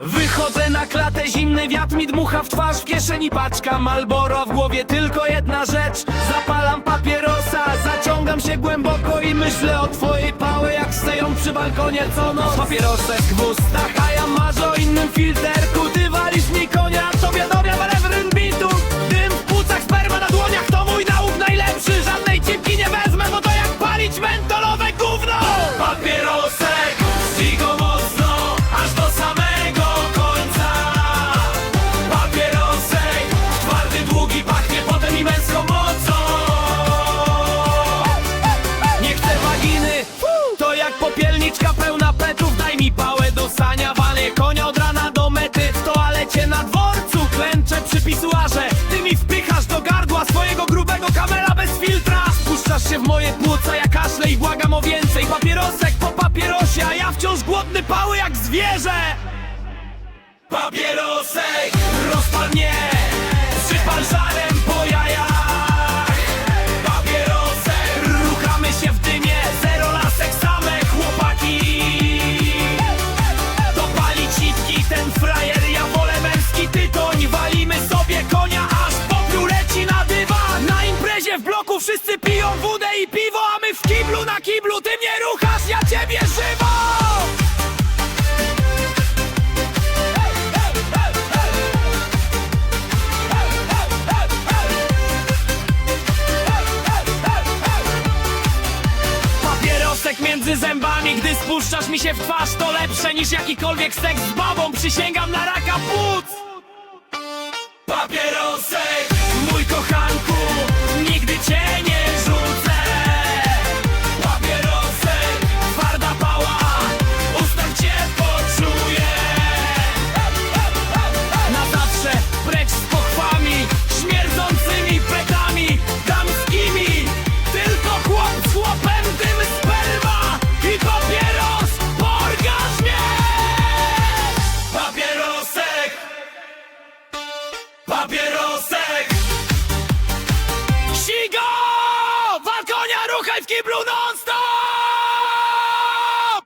Wychodzę na klatę, zimny wiatr mi dmucha w twarz W kieszeni paczka Malboro, w głowie tylko jedna rzecz. Zapalam papierosa, zaciągam się głęboko I myślę o twojej pały, jak stoją przy balkonie co noc. Papierosek w ustach, a ja marzę o innym filterku. Ty walisz mi konia, popielniczka pełna petów Daj mi pałę do sania, walę konia od rana do mety W toalecie na dworcu klęczę. Przy pisuarze Ty mi wpychasz do gardła swojego grubego kamela bez filtra. Spuszczasz się w moje płuca, ja kaszlę i błagam o więcej. Papierosek po papierosie, a ja wciąż głodny pały jak zwierzę. Papierosek, wszyscy piją wódę i piwo A my w kiblu na kiblu, ty mnie ruchasz, ja ciebie żywo Papierosek między zębami, gdy spuszczasz mi się w twarz To lepsze niż jakikolwiek seks z babą. Przysięgam na raka płuc Papierosek Sigo! Walkonia ruchaj w kiblu non stop!